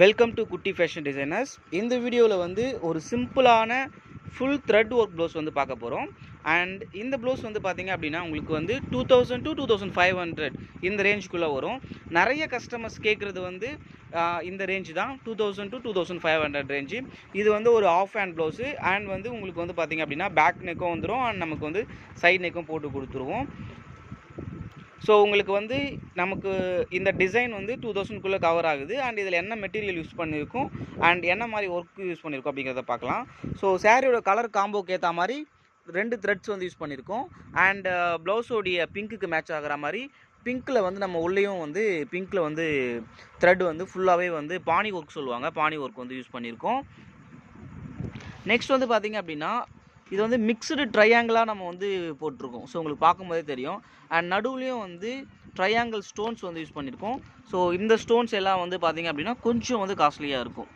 Welcome to Kutty fashion designers இந்த வீடியோவில் வந்து ஒரு சிம்பிளான ஃபுல் த்ரெட் ஒர்க் ப்ளவுஸ் வந்து பார்க்க போகிறோம் அண்ட் இந்த ப்ளவுஸ் வந்து பார்த்தீங்க அப்படின்னா உங்களுக்கு வந்து two thousand to two thousand five hundred இந்த ரேஞ்சுக்குள்ளே வரும். நிறைய கஸ்டமர்ஸ் கேட்குறது வந்து இந்த ரேஞ்ச் தான். Two thousand to two thousand five hundred range இது வந்து ஒரு ஆஃப் ஹேண்ட் ப்ளவுஸு அண்ட் வந்து உங்களுக்கு வந்து பார்த்திங்க அப்படின்னா பேக் நெக்கும் வந்துடும் அண்ட் நமக்கு வந்து சைட் நெக்கும் போட்டு கொடுத்துருவோம். ஸோ உங்களுக்கு வந்து நமக்கு இந்த டிசைன் வந்து டூ தௌசண்ட்குள்ளே கவர் ஆகுது. அண்ட் இதில் என்ன மெட்டீரியல் யூஸ் பண்ணியிருக்கோம் அண்ட் என்ன மாதிரி ஒர்க் யூஸ் பண்ணியிருக்கோம் அப்படிங்கிறத பார்க்கலாம். ஸோ சாரியோட கலர் காம்போக்கு ஏற்ற மாதிரி ரெண்டு த்ரெட்ஸ் வந்து யூஸ் பண்ணியிருக்கோம் அண்ட் ப்ளவுஸோடைய uh, பிங்க்குக்கு மேட்ச் ஆகிற மாதிரி பிங்க்கில் வந்து நம்ம உள்ளேயும் வந்து பிங்க்கில் வந்து த்ரெட் வந்து ஃபுல்லாகவே வந்து பானி ஒர்க் சொல்லுவாங்க. பானி ஒர்க் வந்து யூஸ் பண்ணியிருக்கோம் நெக்ஸ்ட் வந்து பார்த்தீங்க அப்படின்னா இது வந்து மிக்சடு ட்ரையாங்கிளாக நம்ம வந்து போட்டிருக்கோம். ஸோ உங்களுக்கு பார்க்கும்போதே தெரியும். அண்ட் நடுவுலையும் வந்து ட்ரையாங்கிள் ஸ்டோன்ஸ் வந்து யூஸ் பண்ணியிருக்கோம் ஸோ இந்த ஸ்டோன்ஸ் எல்லாம் வந்து பார்த்தீங்க அப்படின்னா கொஞ்சம் வந்து காஸ்ட்லியாக இருக்கும்.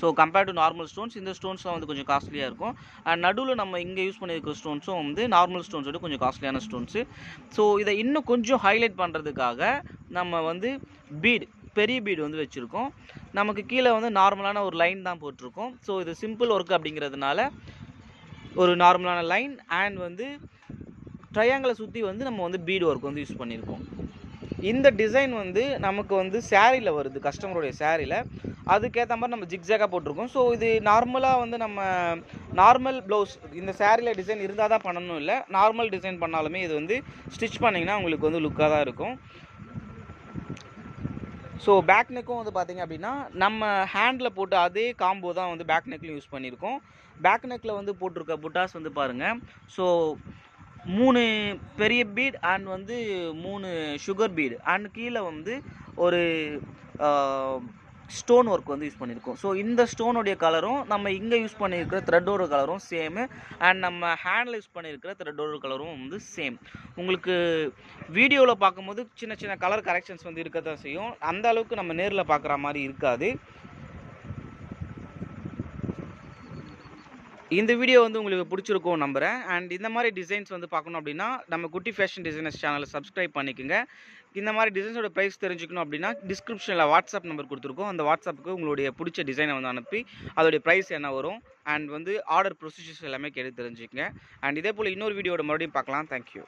So compared to normal stones இந்த ஸ்டோன்ஸ்லாம் வந்து கொஞ்சம் காஸ்ட்லியாக இருக்கும். அண்ட் நடுவில் நம்ம இங்கே யூஸ் பண்ணியிருக்கிற ஸ்டோன்ஸும் வந்து நார்மல் ஸ்டோன்ஸ் விட கொஞ்சம் காஸ்ட்லியான ஸ்டோன்ஸு ஸோ இதை இன்னும் கொஞ்சம் ஹைலைட் பண்ணுறதுக்காக நம்ம வந்து பீட் பெரிய பீடு வந்து வச்சுருக்கோம். நமக்கு கீழே வந்து நார்மலான ஒரு லைன் தான் போட்டிருக்கோம். ஸோ இது சிம்பிள் ஒர்க் அப்படிங்கிறதுனால ஒரு நார்மலான லைன் அண்ட் வந்து ட்ரையாங்கிளை சுற்றி வந்து நம்ம வந்து பீடு ஒர்க் வந்து யூஸ் பண்ணியிருக்கோம் இந்த டிசைன் வந்து நமக்கு வந்து சேரீயில் வருது கஸ்டமருடைய சேரீயில் அதுக்கேற்ற மாதிரி நம்ம ஜிக்ஸாக்காக போட்டிருக்கோம். ஸோ இது நார்மலாக வந்து நம்ம நார்மல் ப்ளவுஸ் இந்த சேரீயில் டிசைன் இருந்தால் தான் பண்ணணும் இல்லை நார்மல் டிசைன் பண்ணாலுமே இது வந்து ஸ்டிச் பண்ணிங்கன்னா உங்களுக்கு வந்து லுக்காக தான் இருக்கும். ஸோ பேக் நெக்கும் வந்து பார்த்திங்க அப்படின்னா நம்ம ஹேண்டில் போட்டு அதே காம்போ தான் வந்து பேக் நெக்லையும் யூஸ் பண்ணியிருக்கோம் பேக் நெக்கில் வந்து போட்டிருக்க புட்டாஸ் வந்து பாருங்கள் ஸோ மூணு பெரிய பீட் அண்ட் வந்து மூணு சுகர் பீட் அண்ட் கீழே வந்து ஒரு ஸ்டோன் ஒர்க் வந்து யூஸ் பண்ணியிருக்கோம் ஸோ இந்த ஸ்டோனுடைய கலரும் நம்ம இங்கே யூஸ் பண்ணியிருக்கிற த்ரெட்டோட கலரும் சேமு அண்ட் நம்ம ஹேண்டில் யூஸ் பண்ணியிருக்கிற த்ரெட்டோட கலரும் வந்து சேம் உங்களுக்கு வீடியோவில் பார்க்கும்போது சின்ன சின்ன கலர் கரெக்ஷன்ஸ் வந்து இருக்க தான் செய்யும். அந்த அளவுக்கு நம்ம நேரில் பார்க்குற மாதிரி இருக்காது. இந்த வீடியோ வந்து உங்களுக்கு பிடிச்சிருக்கும் நம்புகிறேன் அண்ட் இந்த மாதிரி டிசைன்ஸ் வந்து பார்க்கணும் அப்படின்னா நம்ம குட்டி ஃபேஷன் டிசைனர்ஸ் சேனலை சப்ஸ்கிரைப் பண்ணிக்கோங்க. இந்த மாதிரி டிசைன்ஸோட ப்ரைஸ் தெரிஞ்சுக்கணும் அப்படின்னா டிஸ்கிரிப்ஷனில் வாட்ஸ்அப் நம்பர் கொடுத்துருக்கோம். அந்த வாட்ஸ்அப்புக்கு உங்களுடைய பிடிச்ச டிசைனை வந்து அனுப்பி அதோடைய ப்ரைஸ் என்ன வரும் அண்ட் வந்து ஆர்டர் ப்ரொசீஜர்ஸ் எல்லாமே கேட்டு தெரிஞ்சுக்கங்க. அண்ட் இதே போல் இன்னொரு வீடியோட மறுபடியும் பார்க்கலாம். தேங்க்யூ